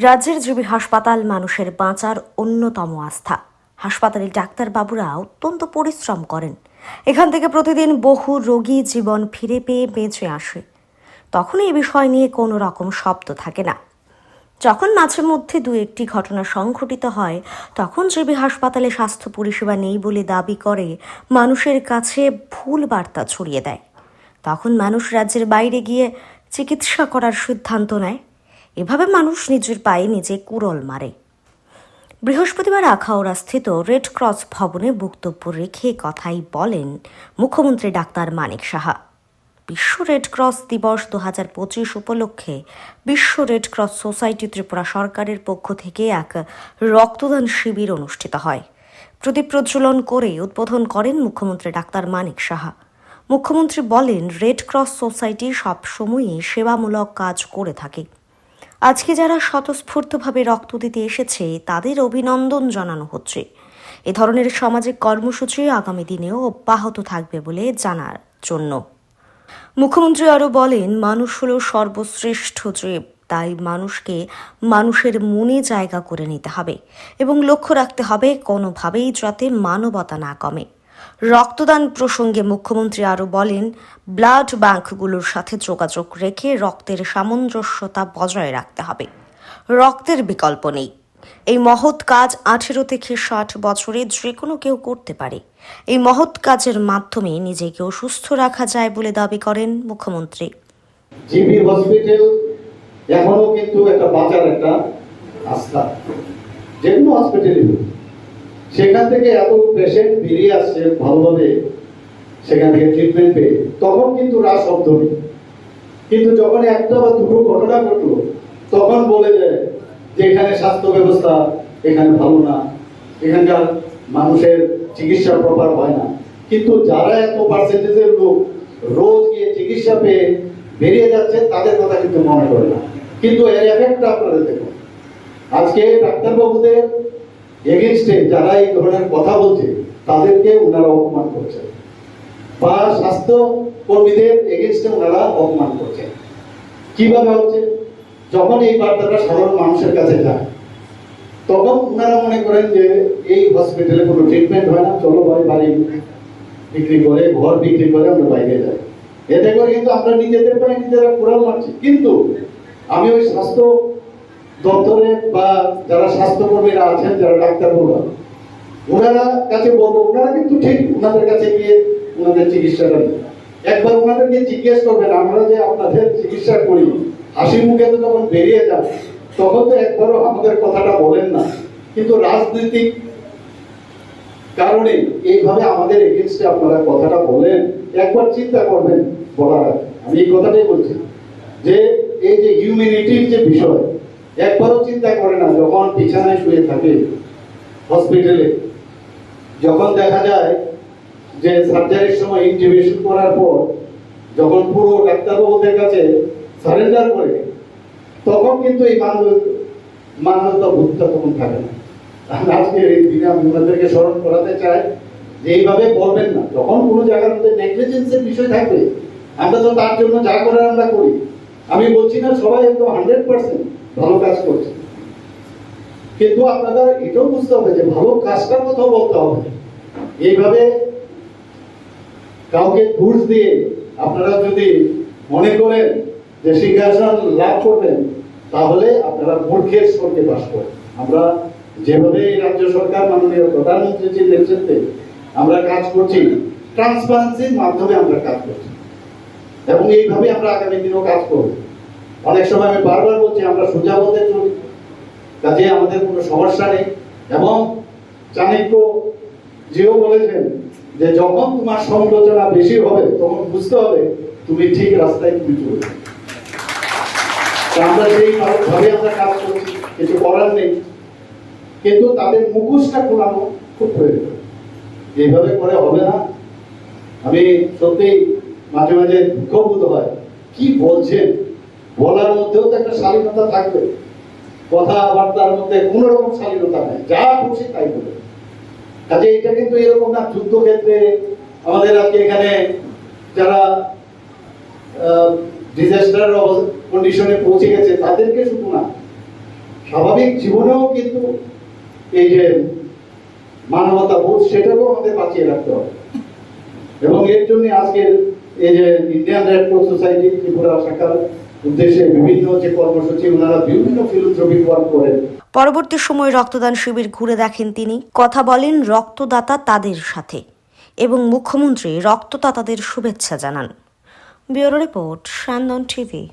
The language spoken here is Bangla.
রাজ্যের জিবি হাসপাতাল মানুষের বাঁচার অন্যতম আস্থা। হাসপাতালের ডাক্তারবাবুরা অত্যন্ত পরিশ্রম করেন। এখান থেকে প্রতিদিন বহু রোগী জীবন ফিরে পেয়ে বেঁচে আসে। তখন এই বিষয় নিয়ে কোনো রকম শব্দ থাকে না। যখন মাঝে মধ্যে দু একটি ঘটনা সংঘটিত হয়, তখন জিবি হাসপাতালে স্বাস্থ্য পরিষেবা নেই বলে দাবি করে মানুষের কাছে ভুল বার্তা ছড়িয়ে দেয়। তখন মানুষ রাজ্যের বাইরে গিয়ে চিকিৎসা করার সিদ্ধান্ত নেয়। এভাবে মানুষ নিজের পায়ে নিজে কুড়ল মারে। বৃহস্পতিবার আখাউড়া স্থিত রেড ক্রস ভবনে বক্তব্য রেখে কথাই বলেন মুখ্যমন্ত্রী ডাক্তার মানিক সাহা। বিশ্ব রেড ক্রস দিবস দু হাজার পঁচিশ উপলক্ষে বিশ্ব রেড ক্রস সোসাইটি ত্রিপুরা সরকারের পক্ষ থেকে এক রক্তদান শিবির অনুষ্ঠিত হয়। প্রদীপ প্রজ্বলন করে উদ্বোধন করেন মুখ্যমন্ত্রী ডাক্তার মানিক সাহা। মুখ্যমন্ত্রী বলেন, রেড ক্রস সোসাইটি সবসময়ই সেবামূলক কাজ করে থাকে। আজকে যারা স্বতঃস্ফূর্তভাবে রক্ত দিতে এসেছে, তাদের অভিনন্দন জানানো হচ্ছে। এ ধরনের সামাজিক কর্মসূচি আগামী দিনেও অব্যাহত থাকবে বলে জানার জন্য। মুখ্যমন্ত্রী আরও বলেন, মানুষ হলো সর্বশ্রেষ্ঠ জীব, তাই মানুষকে মানুষের মনে জায়গা করে নিতে হবে এবং লক্ষ্য রাখতে হবে কোনোভাবেই যাতে মানবতা না কমে। রক্তদান প্রসঙ্গে মুখ্যমন্ত্রী আরও বলেন, ব্লাড ব্যাংকগুলোর সাথে যোগাযোগ রেখে রক্তের সামঞ্জস্যতা বজায় রাখতে হবে। রক্তের বিকল্প নেই। এই মহৎ কাজ আঠেরো থেকে ষাট বছরে যে কোনো কেউ করতে পারে। এই মহৎ কাজের মাধ্যমে নিজেকেও সুস্থ রাখা যায় বলে দাবি করেন মুখ্যমন্ত্রী। জিবি হসপিটাল এখনও কিন্তু একটা বাঁচার একটা আস্থা যে কোনো হসপিটালই হোক। সেখান থেকে এত পেশেন্ট বেরিয়ে আসছে ভালোভাবে, সেখান থেকে ট্রিটমেন্ট পেয়ে, তখন কিন্তু রাস শব্দ নেই। কিন্তু যখন একটা বা দুটো ঘটনা ঘটলো, তখন বলে দেয় যে এখানে স্বাস্থ্য ব্যবস্থা, এখানে ভালো না, এখানকার মানুষের চিকিৎসা প্রপার হয় না। কিন্তু যারা এত পার্সেন্টেজের লোক, রোজ গিয়ে চিকিৎসা পেয়ে বেরিয়ে যাচ্ছে, তাদের কথা কিন্তু মনে করে না। কিন্তু এর এফেক্টটা আপনারা দেখুন। আজকে ডাক্তারবাবুদের এগেনস্টে যারা এই ধরনের কথা বলছে, তাদেরকে ওনারা অপমান করছেন বা স্বাস্থ্য কর্মীদের এগেনস্টে ওনারা অপমান করছেন কীভাবে হচ্ছে? যখন এই বার্তাটা সাধারণ মানুষের কাছে যায়, তখন ওনারা মনে করেন যে এই হসপিটালে কোনো ট্রিটমেন্ট হয় না, চলো ভাই, বাড়ি বিক্রি করে, ঘর বিক্রি করে আমরা বাইরে যাই। এতে করে কিন্তু আমরা নিজেদের পায়ে নিজেরা কোরআন মারছি। কিন্তু আমি ওই স্বাস্থ্য দপ্তরে বা যারা স্বাস্থ্যকর্মীরা আছেন, যারা ডাক্তারবাবুরা ওনারা কাছে বলব ওনারা কিন্তু ঠিক ওনাদের কাছে গিয়ে ওনাদের চিকিৎসাটা। একবার ওনাদেরকে জিজ্ঞেস করবেন, আমরা যে আপনাদের চিকিৎসা করি, হাসি মুখে তো যখন বেরিয়ে যান, তখন তো একবারও আমাদের কথাটা বলেন না কিন্তু রাজনৈতিক কারণে এইভাবে আমাদের এগেনস্টে আপনারা কথাটা বলেন, একবার চিন্তা করবেন বলার আমি এই কথাটাই বলছি যে, এই যে হিউম্যানিটির যে বিষয় একবারও চিন্তা করে না, যখন বিছানায় শুয়ে থাকে হসপিটালে যখন দেখা যায় যে সার্জারির সময় ইন্টিভেশন করার পর যখন পুরো ডাক্তারবাবুদের কাছে সারেন্ডার করে, তখন কিন্তু এই মানব, মানবতা ভূতটা তখন থাকে না। আজকে এই দিনে আমি ওনাদেরকে স্মরণ করাতে চাই যে এইভাবে বলবেন না। যখন কোনো জায়গার মধ্যে নেগলিজেন্সের বিষয় থাকবে, আমরা তো তার জন্য যা করার আমরা করি। আমি বলছি না সবাই একদম হান্ড্রেড পার্সেন্ট ভালো কাজ করছে। কিন্তু আপনাদের এটাও বুঝতে হবে যে ভালো কাজটার কথাও বলতে হবে। এইভাবে কাউকে ঘুষ দিয়ে আপনারা যদি মনে করেন যে সিংহাসন লাভ করবেন, তাহলে আপনারা মূর্খের স্বর্গে বাস করেন। আমরা যেভাবে রাজ্য সরকার মাননীয় প্রধানমন্ত্রীজির নেতৃত্বে আমরা কাজ করছি ট্রান্সপারেন্সির মাধ্যমে আমরা কাজ করছি। এবং এইভাবে আমরা আগামী দিনেও কাজ করব। অনেক সময় আমি বারবার বলছি, আমরা সোজা পথে চলি কাজে আমাদের কোনো সমস্যা নেই। এবং চাণক্য জিও বলেছেন যে, যখন তোমার সমালোচনা বেশি হবে, তখন বুঝতে হবে তুমি ঠিক রাস্তায় তুমি চলবে। আমরা সেই ভাবে আমরা কাজ করছি, কিছু করার নেই। কিন্তু তাদের মুখোশটা খোলানো খুব প্রয়োজন। এইভাবে করে হবে না। আমি সত্যি মাঝে মাঝে দুঃখবোধ হয়। কি বলছেন? বলার মধ্যেও তো একটা শালীনতা থাকবে। কথাবার্তার মধ্যে কোন রকম শালীনতা নেই। যা খুশি তাই বলে কাজে এটা কিন্তু এরকম না, যুদ্ধক্ষেত্রে আমাদের আজকে এখানে যারা ডিজাস্টার কন্ডিশনে পৌঁছে গেছে, তাদেরকে শুধু না, স্বাভাবিক জীবনেও কিন্তু এই যে মানবতা বোধ, সেটাকেও আমাদের বাঁচিয়ে রাখতে হবে। এবং এর জন্য আজকের এই যে Indian red cross society Tripura শাখার উদ্দেশ্যে বিভিন্ন যে কর্মসূচি, ওনারা বিভিন্ন ফিলোথ্রপিক ওয়ার্ক করেন। পরবর্তী সময় রক্তদান শিবির ঘুরে দেখেন তিনি। কথা বলেন রক্তদাতা তাদের সাথে এবং মুখ্যমন্ত্রী রক্তদাতাদের শুভেচ্ছা জানান। Bureau report Sandhan TV.